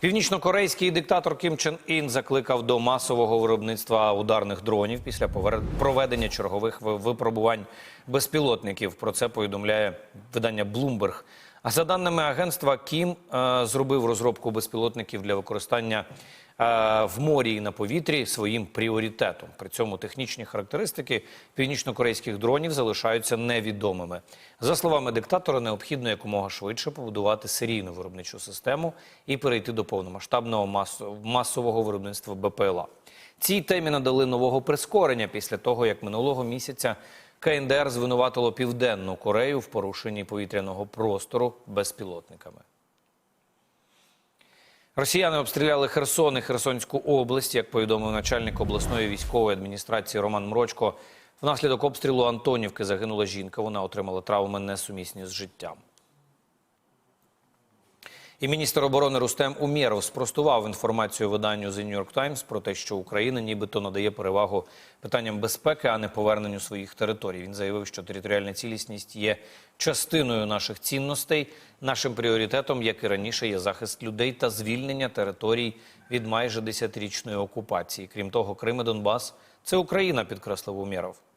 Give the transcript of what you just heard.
Північнокорейський диктатор Кім Чен Ін закликав до масового виробництва ударних дронів після проведення чергових випробувань безпілотників. Про це повідомляє видання Bloomberg. За даними агентства, Кім е, зробив розробку безпілотників для використання е, в морі і на повітрі своїм пріоритетом. При цьому технічні характеристики північнокорейських дронів залишаються невідомими. За словами диктатора, необхідно якомога швидше побудувати серійну виробничу систему і перейти до повномасштабного масового виробництва БПЛА. Цій темі надали нового прискорення після того, як минулого місяця КНДР звинуватило Південну Корею в порушенні повітряного простору безпілотниками. Росіяни обстріляли Херсон і Херсонську область, як повідомив начальник обласної військової адміністрації Роман Мрочко. Внаслідок обстрілу Антонівки загинула жінка. Вона отримала травми несумісні з життям. І міністр оборони Рустем Умєров спростував інформацію виданню The New York Times про те, що Україна нібито надає перевагу питанням безпеки, а не поверненню своїх територій. Він заявив, що територіальна цілісність є частиною наших цінностей. Нашим пріоритетом, як і раніше, є захист людей та звільнення територій від майже десятирічної окупації. Крім того, Крим і Донбас це Україна, підкреслив Умєров.